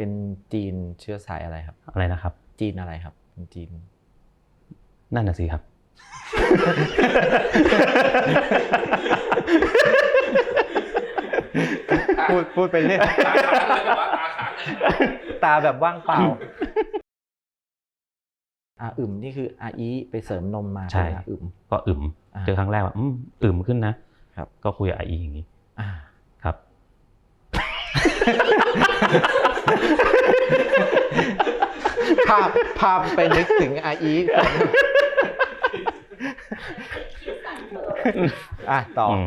เป็นจีนเชื้อสายอะไรครับ อะไรนะครับ จีนอะไรครับเป็นจีน นั่นน่ะสิครับ พูดพูดไปเรื่อยตาแบบว่างเปล่าอาอึมนี่คืออาอีไปเสริมนมมาใช่เป็นอาอึมก็อึมอ่าเจอครั้งแรกว่าอืมอึมขึ้นนะครับ ก็คุยกับไออีอย่างนี้อ่าครับ ภาพภาพไปนึกถึงอาอีอะต่ออม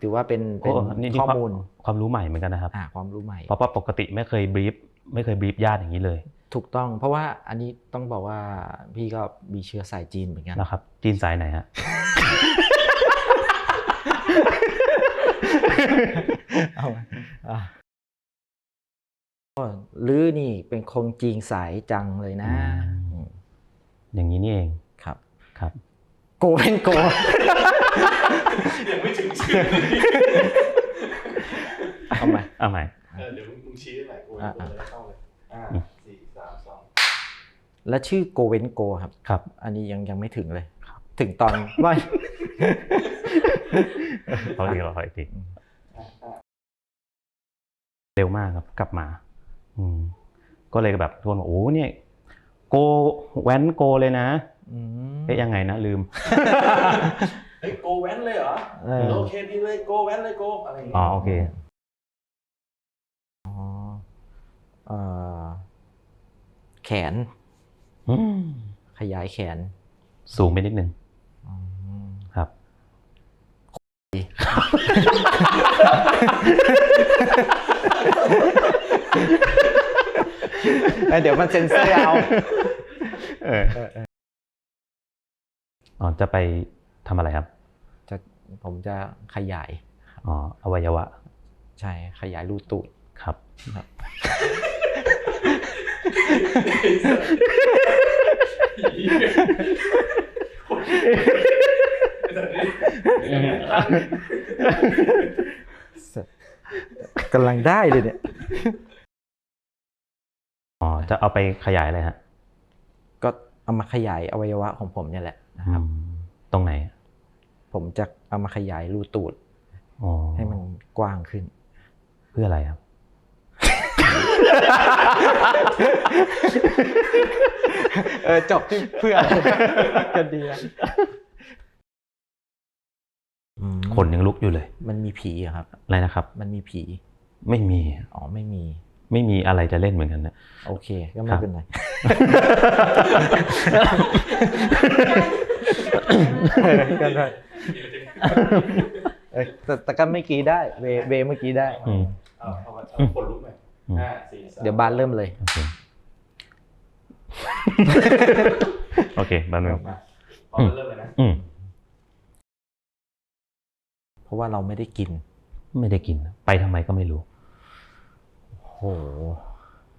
ถือว่าเป็นเป็นโอ้นี่นี่ข้อมูลความรู้ใหม่เหมือนกันนะครับอ่าความรู้ใหม่เพราะว่าปกติไม่เคยบรีฟไม่เคยบรีฟญาติอย่างนี้เลย ถูกต้อง เพราะว่าอันนี้ต้องบอกว่าพี่ก็มีเชื้อสายจีนเหมือนกันนะครับ จีนสายไหนฮะ เอามาอะโอ้ลือนี่ เป็นคงจีนสายจังเลยนะอืมอืมอย่างนี้นี่เองครับครับ โกเป็นโกยังไม่ถึงชื่อเอามาเอาใหม่เออเดี๋ยวมึงชี้ได้ไหมกูอะกูจะได้เข้าเลยห้าสี่สามสองแล้วชื่อโกเวนโกครับครับ อันนี้ยังยังไม่ถึงเลยถึงตอนไม่เขาอีกเราอีกทีห้าห้าเร็วมากครับกลับมา อืม ก็เลยแบบทุกคนบอกโอ้เนี่ยโกแว้นโกเลยนะอืมเอ๊ะยังไงนะลืมเฮ้ยโกแว้นเลยเหรอเออโอเคดีเลยโกแว้นเลยโกอะไรอย่างอ๋อเงี้ยโอเคอ๋อเอ่อแขนอืมขยายแขน สูงไปนิดนึงอืมครับ เอ้ยเดี๋ยวมันเซ็นเซอร์เอาเอออ๋อจะไปทำอะไรครับ จะผมจะขยาย อ๋ออวัยวะ ใช่ขยายรูตูดครับกำลังได้เลยเนี่ย อ๋อจะเอาไปขยายอะไรฮะก็เอามาขยายอวัยวะของผมเนี่ยแหละนะครับอืมตรงไหน ผมจะเอามาขยายรูตูดอ๋อให้มันกว้างขึ้น เพื่ออะไรครับเออจบที่เพื่อก็ดีนะอืมขนยังลุกอยู่เลย มันมีผีเหรอครับอะไรนะครับ มันมีผี ไม่มี อ๋อไม่มี ไม่มีอะไรจะเล่นเหมือนกันนะโอเค ก็คไม่รับเป็นไรก็ได้เออแต่แต่ก็ไม่กี้ได้เวเวเมื่อกี้ได้อืมเอาเอามาเอาคนลุกหน่อยอืมห้าสี่สามเดี๋ยวบานเริ่มเลย โอเคโอเคแป๊บนึงมาพอเริ่มเลยนะอืมเพราะว่าเราไม่ได้กิน ไม่ได้กิน ไปทำไมก็ไม่รู้ โอ้โห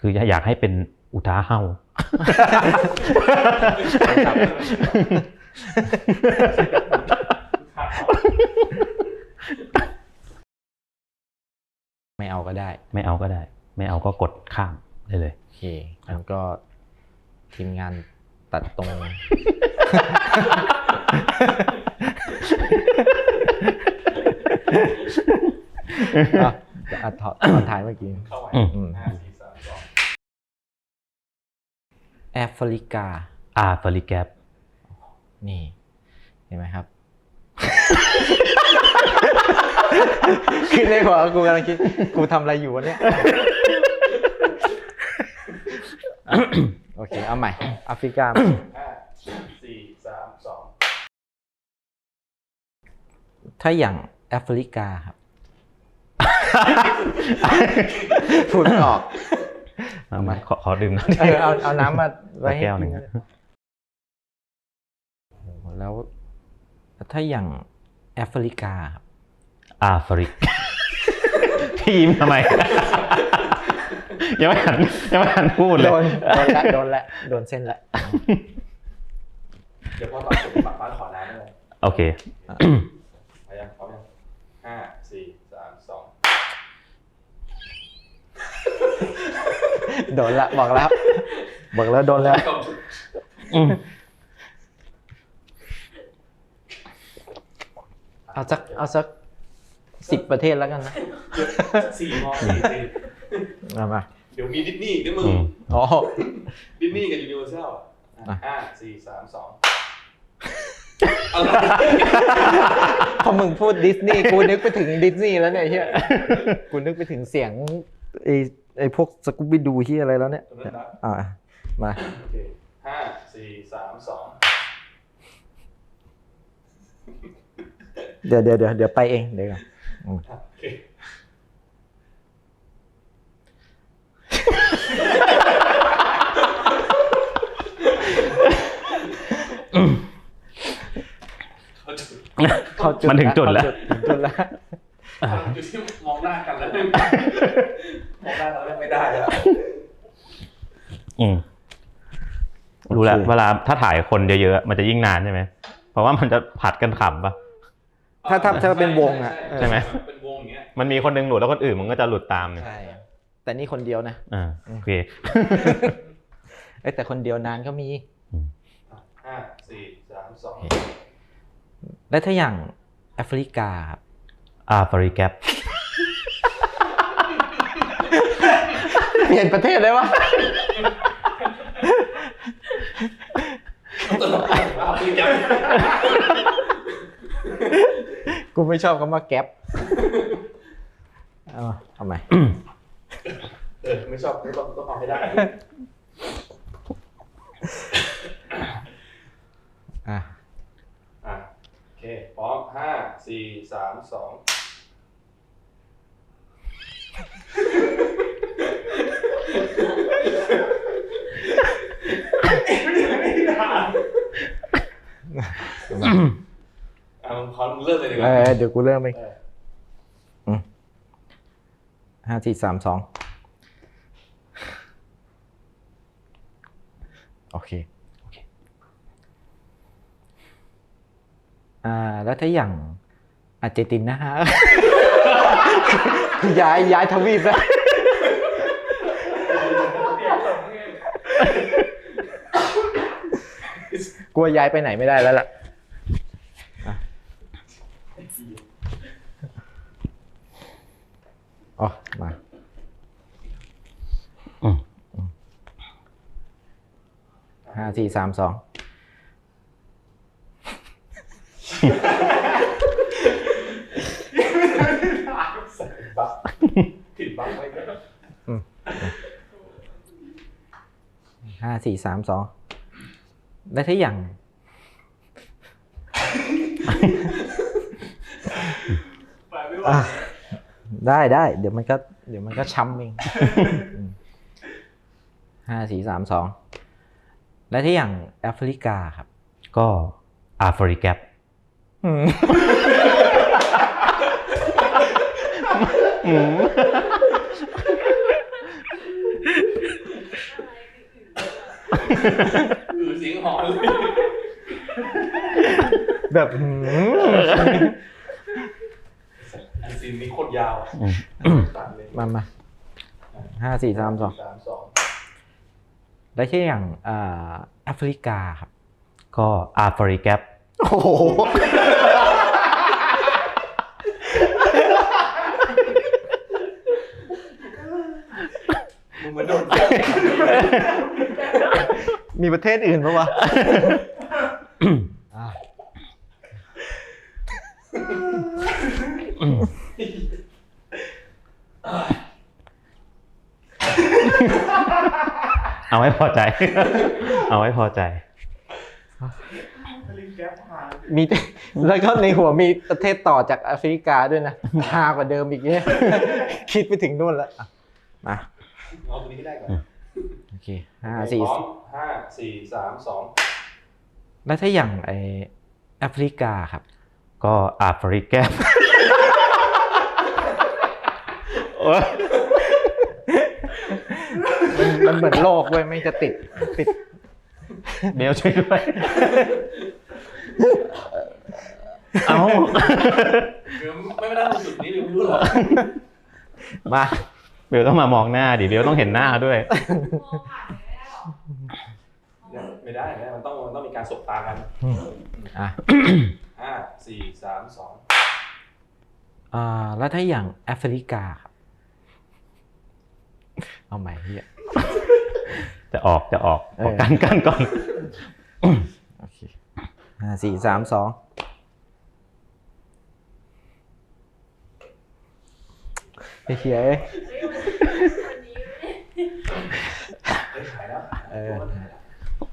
คืออยากให้เป็นอุทาเห่าไม่เอาก็ได้ ไม่เอาก็ได้ ไม่เอาก็กดข้ามได้เลยโอเคงั้นก็ทีมงานตัดตรงอะ อะถอดถอดถ่ายเมื่อกี้เข้าไว้อืมอืมห้าสี่สามสองแอฟริกาอาฟริแกปนี่เห็นไหมครับคือในหัวกูกำลังคิดกูทำอะไรอยู่วะเนี่ยโอเค เอาใหม่แอฟริกาห้าสี่สามสองถ้าอย่างแอฟริกาครับ พูดไม่ออก เอามาขอขอดื่มหน่อยเออเอาเอาน้ำมาไว้ให้แก้วหนึ่งกิอะโอ้โหแล้ว ถ้าอย่างแอฟริกาครับอาฟริก พี่ยิ้มทำไม ยังไม่หันยังไม่หันพูดเลโดยนโดนละโดนละโดนเส้นละ เดี๋ยวพอตอบเสร็จปักบ้านขอน้ำได้เลยโอเคพยายามพร้อมยังห้าสี่สามสอง โดนละบอกแล้วบอกแล้วโดนแล้วอืมเอาสักเอาสักสิบประเทศแล้วกันนะสี่มอสี่สี่เอามาเดี๋ยวมีดิสนีย์อีกด้วยมึงอืมอ๋อดิสนีย์กับยูนิเวอร์แซลอะห้าสี่สามสองอะไรพอมึงพูดดิสนีย์กูนึกไปถึงดิสนีย์แล้วเนี่ยเฮียกูนึกไปถึงเสียงไอ้ ไอ้พวกสกูบิดูที่อะไรแล้วเนี่ยตรงนั้นนะอ่า มาโอเคห้าสี่สามสองเดี๋ยวเดี๋ยวเดี๋ยวเดี๋ยวไปเองเดี๋ยวก่อนโอเคเขาจะเข้าจุดมันถึงจุดแล้วเข้าถึงจุดแล้วอยู่ที่มองหน้ากันแล้ว มองหน้ากันแล้วไม่ได้แล้วอืมรู้แล้วโอเค เวลาถ้าถ่ายคนเยอะๆมันจะยิ่งนานใช่ไหมเพราะว่ามันจะผัดกันขำปะ ถ้าถ้าถ้าเป็นวงอะใช่ไหม เป็นวงอย่างเงี้ยมันมีคนหนึงหลุดแล้วคนอื่นมันก็จะหลุดตามเนี่ยใช่แต่นี่คนเดียวนะอ่าโอเค เอ้ยแต่คนเดียวนานก็มี ห้าสี่สามสองและถ้าอย่างแอฟริกาครับอ่าฟรีแกป เปลี่ยนประเทศได้ปะตลกเอาไปจับกูไม่ชอบคำว่าแก๊ปเอามาทำไม เออไม่ชอบไม่ต้องต้องเอาให้ได้ อะ อะโอเคพร้อมห้าสี่สามสองเอาขอเริ่ม เลยดีกเอว่าอเดี๋ยวกูเริ่มเองเออห้าสี่สามสองโอเคอ่าแล้วถ้าอย่างอาร์เจนตินาย้ายย้ายทวีปแล้วกลัวย้ายไปไหนไม่ได้แล้วล่ะอะอ๋อมา อืม ห้าสี่สามสองใส่บัฟผิดบัฟไว้ก็ห้าสี่สามสองแล้วถ้าอย่างไปไม่ไหวอะได้ได้ เดี๋ยวมันก็ เดี๋ยวมันก็ช้ำเองอืมห้าสี่สามสอง แล้วถ้าอย่างแอฟริกาครับ ก็อาฟรีแกปอืมอือเสิงหอนเลยแบบหืมอันซีนนี้โคตรยาวอะอืมตัดเลยมามาห้าสี่สามสอง สามสอง แล้วถ้าอย่างอ่าแอฟริกาครับ ก็อาฟรีแกปโอ้โหมึงเหมือนโดนแฟนมีประเทศอื่นปะวะ อะ เอาไว้พอใจ เอาไว้พอใจลิงแก๊ปหามีแล้วก็ในหัวมีประเทศต่อจากแอฟริกาด้วยนะฮากว่าเดิมอีกเนี่ยคิดไปถึงนู่นแล้วอะมาเอาตัวนี้ให้ได้ก่อนโอเคห้าสี่พร้อมห้าสี่สามสองแล้วถ้าอย่างไอแอฟริกาครับ ก็อาฟรีแกปโอ๊ย มันมันเหมือนโลกเว้ยไม่งจะติดติดเบลช่วยด้วยเอาเดี๋ยวไม่ไม่ได้ตรงจุดนี้เดี๋ยวไม่รู้หรอกมาเบลต้องมามองหน้าดิเบลต้องเห็นหน้าด้วยมองผ่านไปไม่ได้หรอไม่ได้ไม่ได้มันต้องมันต้องมีการสบตากันอะห้าสี่สามสองอ่าแล้วถ้าอย่างแอฟริกาครับเอาใหม่เฮีย จะออกจะออกเออออกกันกันก่อนโอเคห้าสี่สามสองไอ้เฮียเอ้ยเฮ้ยวันนี้วันนี้เฮ้ยหายแล้วเออ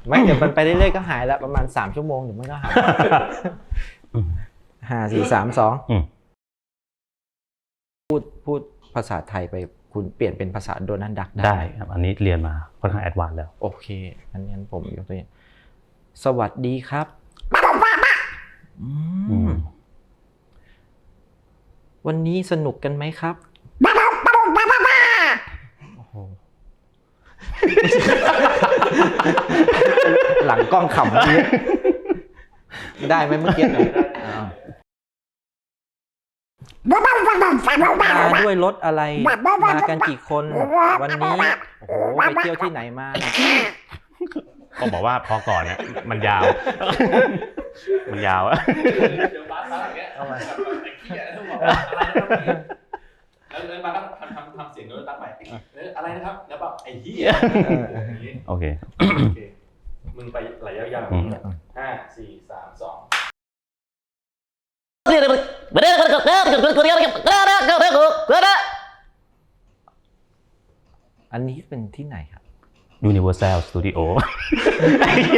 ไม่เดี๋ยวมันไปเรื่อยๆก็หายแล้วประมาณสามชั่วโมงเดี๋ยวมันก็หายห้าสี่สามสองอืมพูดพูดภาษาไทยไป คุณเปลี่ยนเป็นภาษาโดนันดักได้ครับอันนี้เรียนมาค่อนข้างแอดวานซ์แล้ว โอเคงั้นงั้นผมยกตัวอย่างสวัสดีครับอือืมมวันนี้สนุกกันไหมครับโอ้โหหลังกล้องขำเมื่อกี้ได้ไหมเมื่อกี้อ้าว มาด้วยรถอะไร มากันกี่คน วันนี้ โอ้โห ไปเที่ยวที่ไหนมา ก็บอกว่าพอก่อนเนี่ยมันยาว มันยาวอะเดี๋ยวบ้านบ้านอย่างเงี้ยเอามาแบบไอ้เหี้ยต้องบอกว่าอะไรนะครับแล้วแล้วบ้านก็ทำทำทำเสียงโดนตั้งใหม่เอออะไรนะครับ แล้วแบบไอ้เหี้ยอย่างงี้โอเคโอเค มึงไปไหลยาวๆอย่างนี้นะห้าสี่สามสอง อันนี้เป็นที่ไหนครับ Universal Studio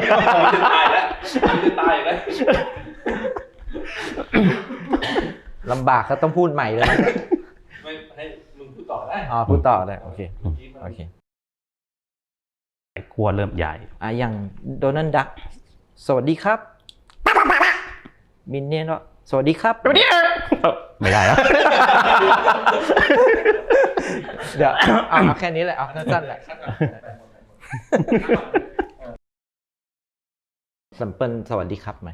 จะตายแล้วจะตายแล้วลำบากก็ต้องพูดใหม่เลยไม่ให้มึงพูดต่อได้อ๋อพูดต่อได้โอเคเมื่อกี้มันโอเคขั้วเริ่มใหญ่อะอย่างโดนันดักสวัสดีครับ มินเนี่ยนก็ สวัสดีครับไม่ได้แล้วเดี๋ยวเอาเอาแค่นี้แหละเอาสั้นๆแหละสัมเปิลสวัสดีครับไหม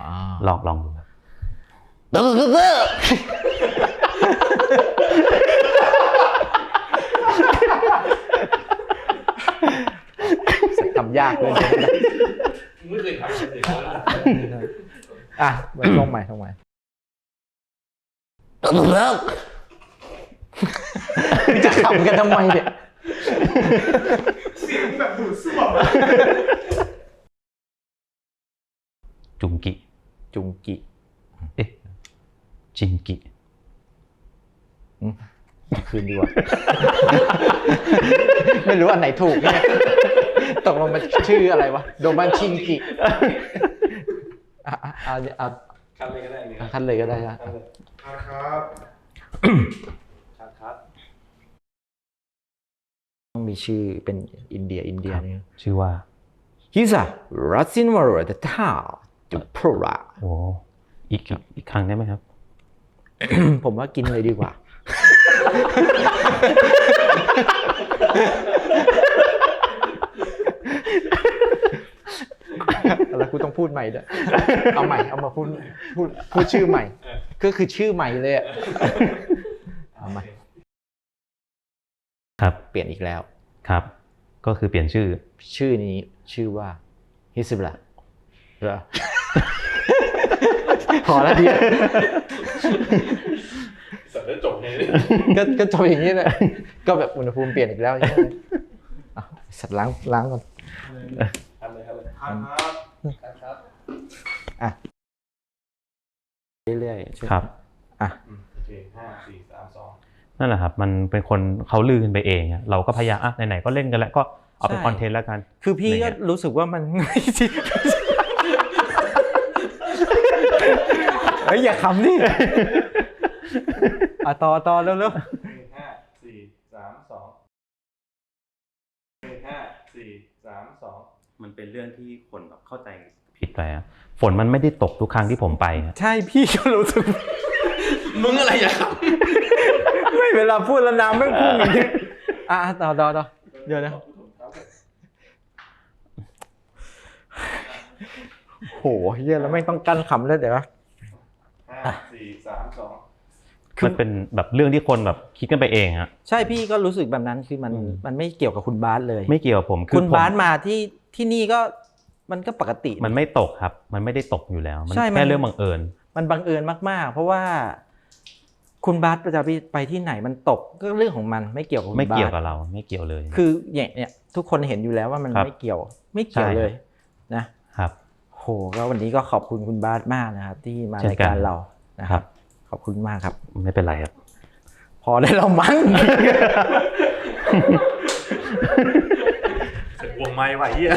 อ๋อลองลองดูครับทำยากเลยนะมึงไม่เคยทำเลย อะมาลงใหม่ลงใหม่จะขำกันทำไมเนี่ยเสียงแบบดูดซ่วมจุงกิจุงกิเอ๊ะจิงกิคืนดีกว่า ไม่รู้อันไหนถูกเนี่ยตกลงมันชื่ออะไรวะ โดมันชิงกิ อะอะอาเอาคันเลยก็ได้เนี่ยเอาขั้นเลยก็ได้นะคันเลยครับคันครับ ต้องมีชื่อเป็นอินเดียอินเดียเนี่ยชื่อว่า He's a Russian warrior the town the Pura โอ้อีกอีกครั้งได้ไหมครับ ผมว่ากินเลยดีกว่า แล้วกูต้องพูดใหม่ด้วยเอาใหม่เอามาพูดพูดพูดชื่อใหม่ ก็คือชื่อใหม่เลยอะเอาใหม่ครับเปลี่ยนอีกแล้ว ครับ ก็คือเปลี่ยนชื่อ ชื่อนี้ชื่อว่าฮิสบละเหรอพอแล้วดีสัตว์ได้จบไงก็ก็จบอย่างนี้เลยก็แบบอุณหภูมิเปลี่ยนอีกแล้วใช่ไหมอะสัตว์ล้างล้างก่อนคันเลยคันเลย ครับคันครับเรื่อยๆช่วยครับ อะอืมโอเคห้าสี่สามสองนั่นแหละครับ มันเป็นคนเขาลือกันไปเองอะเราก็พยายามอะไหนๆก็เล่นกันแล้วก็เอาเป็นคอนเทนต์แล้วกัน คือพี่อะไรก็เงี้ยรู้สึกว่ามันไม่ใช่เฮ้ยอย่าขำดิอะต่อต่อเร็วห้าสี่สามสองห้าสี่สามสอง มันเป็นเรื่องที่คนแบบเข้าใจผิดไปอะฝนมันไม่ได้ตกทุกครั้งที่ผมไปอะๆใช่พี่ก็รู้สึก มึงอะไรอย่าขไม่เวลาพูดแล้วน้ำไม่พุ่งอย่างนี้อะต่อต่อต่อเดี๋ยวนะโหเฮียแล้วไม่ต้องกั้นขำเลยเดี๋ยวนะ ห้าสี่สามสองคือ มันเป็นแบบเรื่องที่คนแบบคิดกันไปเองฮะใช่พี่ก็รู้สึกแบบนั้นคือมันอืม มันไม่เกี่ยวกับคุณบาสเลย ไม่เกี่ยวกับผมคุณผมบาสมาที่ ที่นี่ก็มันก็ปกติ มันไม่ตกครับ มันไม่ได้ตกอยู่แล้ว มันใช่มัน แค่เรื่องบังเอิญ มันบังเอิญมากๆ เพราะว่าคุณบาสจะไปไปที่ไหนมันตกก็เรื่องของมันไม่เกี่ยวกับคุณไม่เกี่ยวบาสกับเรา ไม่เกี่ยวเลย คือเนี่ยเนี่ยทุกคนเห็นอยู่แล้วว่ามันครับไม่เกี่ยว ไม่เกี่ยวใช่ เลยนะครับ โหก็วันนี้ก็ขอบคุณคุณบาสมากนะครับ ที่มาเช่นรายกันการเรานะคครัรับบขอบคุณมากครับ ไม่เป็นไรครับ พอได้แล้วมั้งวง ไม้ไหวเหี้ย